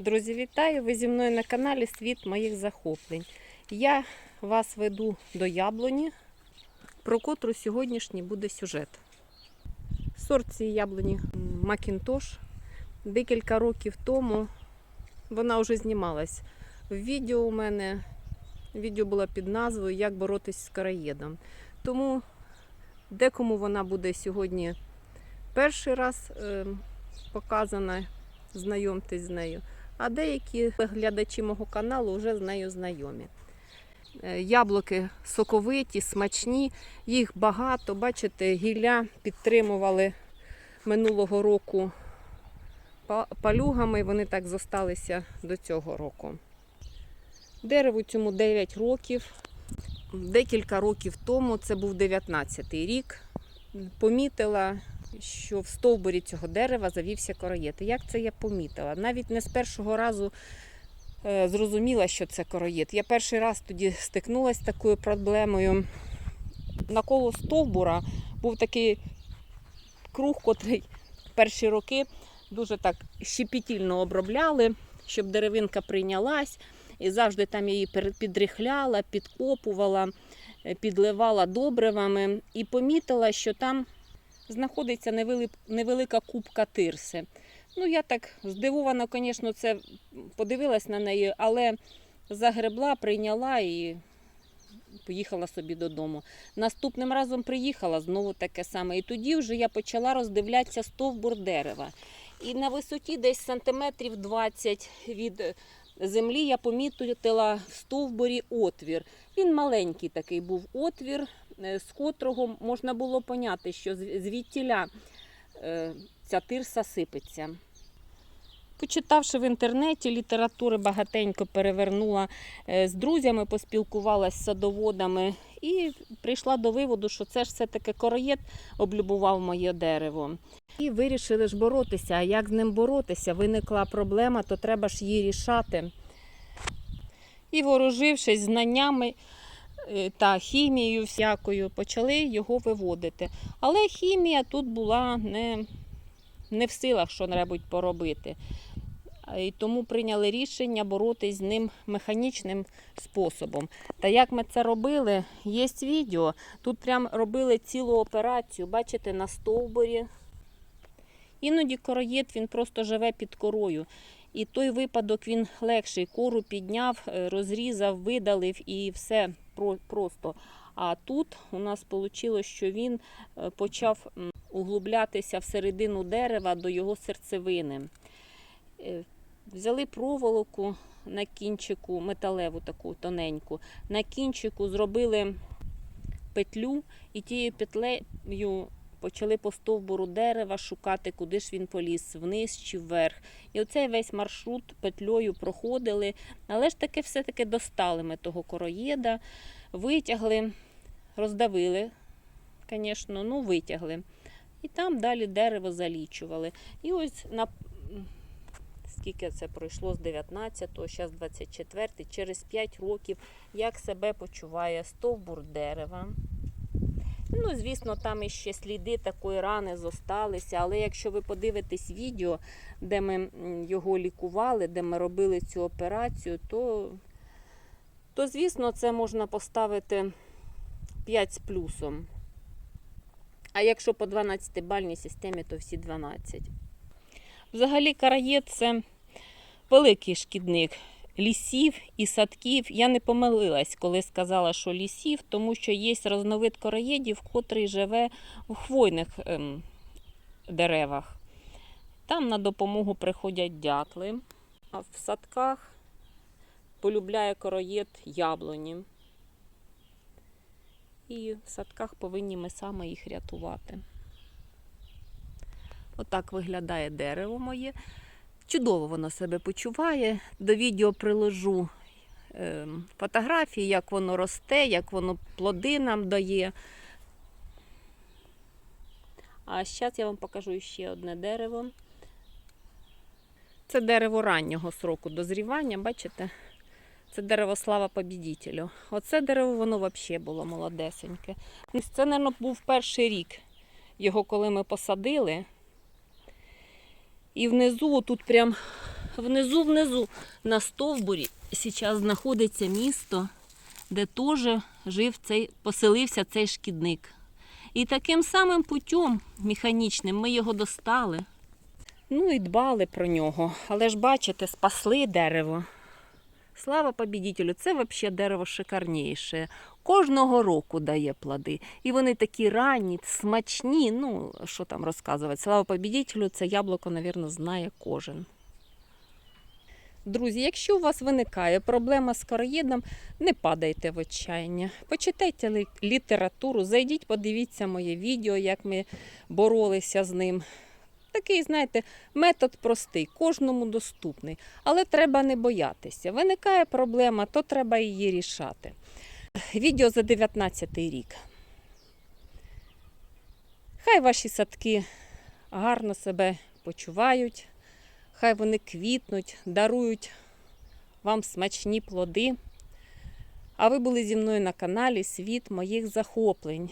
Друзі, вітаю! Ви зі мною на каналі Світ моїх захоплень. Я вас веду до яблуні, про котру сьогоднішній буде сюжет. Сорт цієї яблуні Макінтош. Декілька років тому вона вже знімалась в відео у мене. Відео було під назвою Як боротись з караєдом. Тому декому вона буде сьогодні перший раз е, показана, знайомтесь з нею а деякі глядачі мого каналу вже з нею знайомі. Е, Яблуки соковиті, смачні, їх багато. Бачите, гілля підтримували минулого року па- палюгами, вони так зосталися до цього року. Дереву цьому 9 років. Декілька років тому, це був 19-й рік, помітила що в стовбурі цього дерева завівся короєд. І Як це я помітила? Навіть не з першого разу е, зрозуміла, що це короєд. Я перший раз тоді стикнулася з такою проблемою. Навколо стовбура був такий круг, котрий перші роки дуже так щепетільно обробляли, щоб деревинка прийнялась. І завжди там її підрихляла, підкопувала, е, підливала добривами і помітила, що там знаходиться невелика кубка тирси. Ну, я так здивована, звісно, це подивилась на неї, але загребла, прийняла і поїхала собі додому. Наступним разом приїхала знову таке саме. І тоді вже я почала роздивлятися стовбур дерева. І на висоті десь сантиметрів 20 від е, землі я помітила в стовбурі отвір. Він маленький такий був отвір, з котрого можна було поняти, що звідтіля е, ця тирса сипеться. Почитавши в інтернеті літератури, багатенько перевернула е, з друзями, поспілкувалася з садоводами і прийшла до виводу, що це ж все-таки короєд облюбував моє дерево. І вирішили ж боротися. А як з ним боротися? Виникла проблема, то треба ж її рішати. І вооружившись знаннями е, та хімією всякою, почали його виводити. Але хімія тут була не, не в силах що-небудь поробити. І тому прийняли рішення боротись з ним механічним способом. Та як ми це робили, є відео. Тут прям робили цілу операцію, бачите, на стовбурі. Іноді короєд він просто живе під корою. І той випадок він легший. Кору підняв, е, розрізав, видалив і все просто. А тут у нас вийшло, що він е, почав углублятися всередину дерева до його серцевини. Е, Взяли проволоку на кінчику, металеву таку тоненьку. На кінчику зробили петлю і тією петлею почали по стовбуру дерева шукати, куди ж він поліз, вниз чи вверх. І оцей весь маршрут петлею проходили, але ж таки все-таки достали ми того короєда, витягли, роздавили, звісно, ну витягли. І там далі дерево залічували. І ось на скільки це пройшло з 19-го, зараз 24-й, через 5 років, як себе почуває стовбур дерева. Ну, звісно, там іще сліди такої рани зосталися, але якщо ви подивитесь відео, де ми його лікували, де ми робили цю операцію, то, то звісно, це можна поставити 5 з плюсом. А якщо по 12-бальній системі, то всі 12. Взагалі, караєд це великий шкідник лісів і садків. Я не помилилась, коли сказала, що лісів, тому що є різновид короєдів, котрий живе у хвойних ем, деревах. Там на допомогу приходять дятли, а в садках полюбляє короєд яблуні. І в садках повинні ми саме їх рятувати. Отак виглядає дерево моє. Чудово воно себе почуває. До відео приложу е, фотографії, як воно росте, як воно плоди нам дає. А зараз я вам покажу ще одне дерево. Це дерево раннього сроку дозрівання, бачите? Це дерево слава побідітелю. Оце дерево воно взагалі було молодесеньке. Це, мабуть, був перший рік його, коли ми посадили. І внизу тут прям внизу, внизу на стовбурі зараз знаходиться місто, де теж жив цей, поселився цей шкідник. І таким самим путем механічним ми його достали. Ну і дбали про нього. Але ж бачите, спасли дерево. Слава побідітелю, це взагалі дерево шикарніше. Кожного року дає плоди. І вони такі ранні, смачні. Ну, що там розказувати. Слава побідітелю, це яблуко, мабуть, знає кожен. Друзі, якщо у вас виникає проблема з короїдом, не падайте в отчаяння. Почитайте літературу, зайдіть, подивіться моє відео, як ми боролися з ним. Такий, знаєте, метод простий, кожному доступний. Але треба не боятися. Виникає проблема, то треба її рішати. Відео за 19 рік. Хай ваші садки гарно себе почувають, хай вони квітнуть, дарують вам смачні плоди. А ви були зі мною на каналі Світ моїх захоплень.